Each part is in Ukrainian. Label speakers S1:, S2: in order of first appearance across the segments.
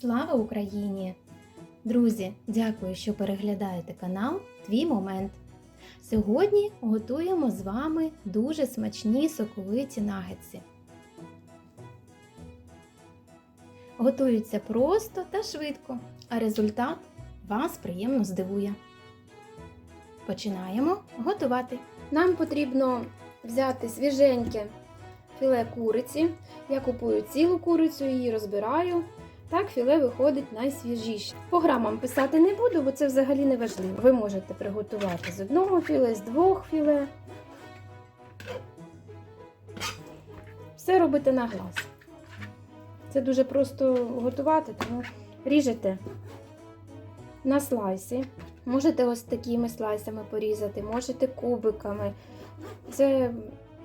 S1: Слава Україні! Друзі, дякую, що переглядаєте канал Твій Момент. Сьогодні готуємо з вами дуже смачні соковиті нагетси. Готуються просто та швидко, а результат вас приємно здивує. Починаємо готувати. Нам потрібно взяти свіженьке філе куриці. Я купую цілу курицю, її розбираю. Так філе виходить найсвіжіше. По грамам писати не буду, бо це взагалі не важливо. Ви можете приготувати з одного філе, з двох філе. Все робите на глаз. Це дуже просто готувати, тому ріжете на слайси. Можете ось такими слайсами порізати, можете кубиками. Це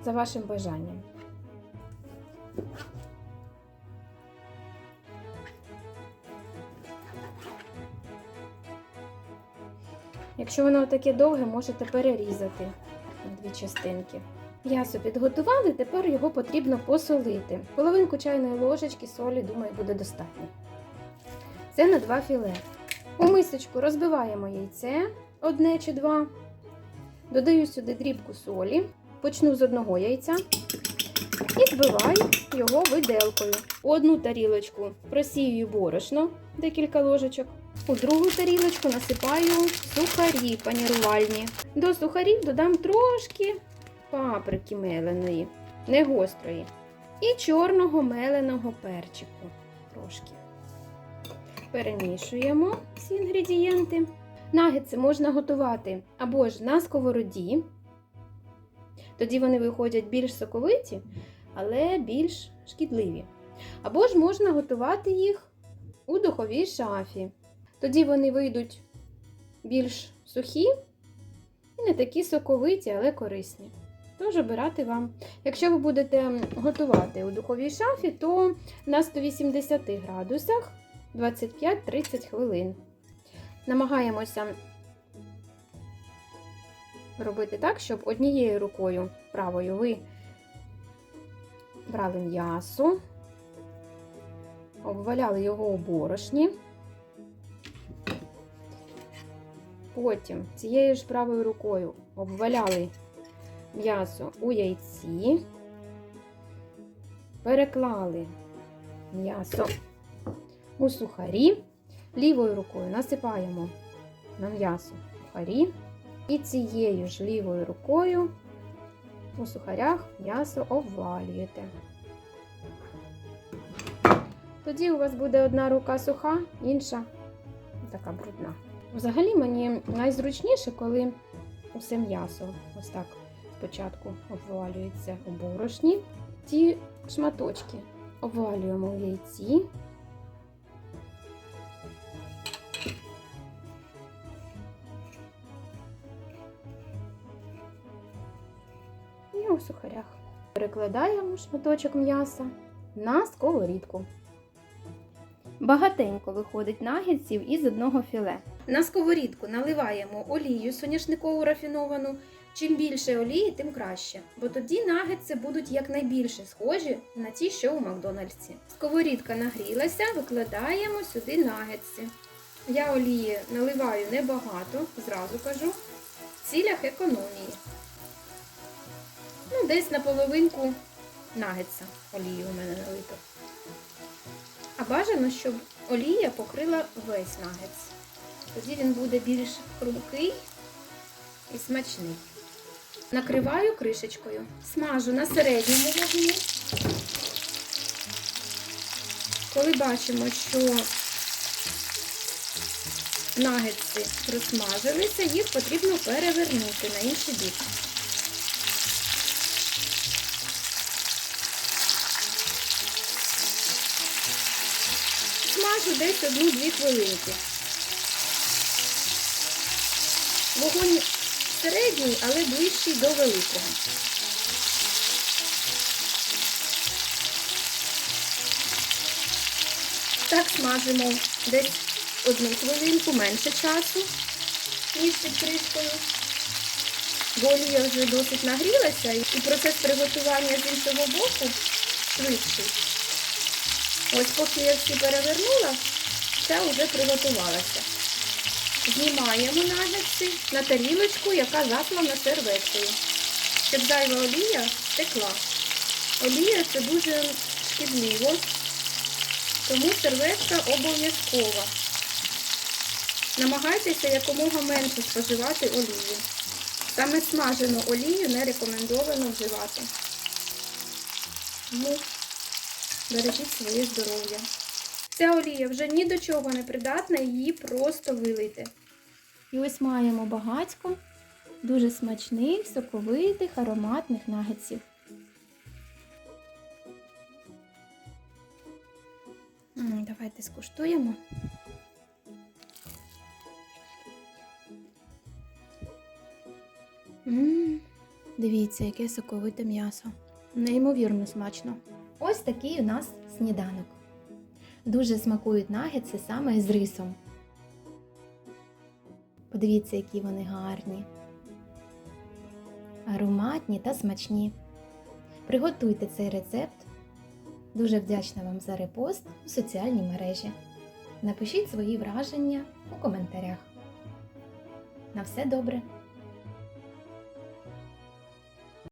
S1: за вашим бажанням. Якщо воно таке довге, можете перерізати на дві частинки. М'ясо підготували, тепер його потрібно посолити. Половинку чайної ложечки солі, думаю, буде достатньо. Це на два філе. У мисочку розбиваємо яйце одне чи два. Додаю сюди дрібку солі, почну з одного яйця і збиваю його виделкою. У одну тарілочку просію борошно, декілька ложечок. У другу тарілочку насипаю сухарі панірувальні. До сухарів додам трошки паприки меленої, не гострої. І чорного меленого перчику. Трошки. Перемішуємо всі інгредієнти. Нагетси можна готувати або ж на сковороді. Тоді вони виходять більш соковиті, але більш шкідливі. Або ж можна готувати їх у духовій шафі. Тоді вони вийдуть більш сухі і не такі соковиті, але корисні. Тож обирати вам. Якщо ви будете готувати у духовій шафі, то на 180 градусах 25-30 хвилин. Намагаємося робити так, щоб однією рукою правою ви брали м'ясо, обваляли його у борошні. Потім цією ж правою рукою обваляли м'ясо у яйці, переклали м'ясо у сухарі, лівою рукою насипаємо на м'ясо сухарі, і цією ж лівою рукою у сухарях м'ясо обвалюєте. Тоді у вас буде одна рука суха, інша така брудна. Взагалі мені найзручніше, коли усе м'ясо ось так спочатку обвалюється у борошні. Ті шматочки обвалюємо в яйці. І у сухарях. Перекладаємо шматочок м'яса на сковорідку. Багатенько виходить нагідців із одного філе. На сковорідку наливаємо олію соняшникову рафіновану. Чим більше олії, тим краще, бо тоді нагетси будуть якнайбільше схожі на ті, що у Макдональдсі. Сковорідка нагрілася, викладаємо сюди нагетси. Я олії наливаю небагато, зразу кажу, в цілях економії. Ну, десь на половинку нагетса олії у мене налито. А бажано, щоб олія покрила весь нагетс. Тоді він буде більш хрумкий і смачний. Накриваю кришечкою, смажу на середньому вогні. Коли бачимо, що нагетси розсмажилися, їх потрібно перевернути на інший бік. Смажу десь одну-дві хвилинки. Вогонь середній, але ближчий до великого. Так смажимо десь одну хвилинку, менше часу, ніж під кришкою. Бо олія вже досить нагрілася і процес приготування з іншого боку швидший. Ось поки я всі перевернула, Ця вже приготувалася. Знімаємо нагетси на тарілочку, яка заслана серветкою, щоб зайва олія стекла. Олія це дуже шкідливо, тому серветка обов'язкова. Намагайтеся якомога менше споживати олію. Саме смажену олію не рекомендовано вживати. Тому бережіть своє здоров'я. Ця олія вже ні до чого не придатна, її просто вилийте. І ось маємо багатько дуже смачних, соковитих, ароматних нагетсів. Давайте скуштуємо. Мм, дивіться, яке соковите м'ясо. Неймовірно смачно. Ось такий у нас сніданок. Дуже смакують нагетси саме з рисом. Подивіться, які вони гарні, ароматні та смачні. Приготуйте цей рецепт. Дуже вдячна вам за репост у соціальній мережі. Напишіть свої враження у коментарях. На все добре!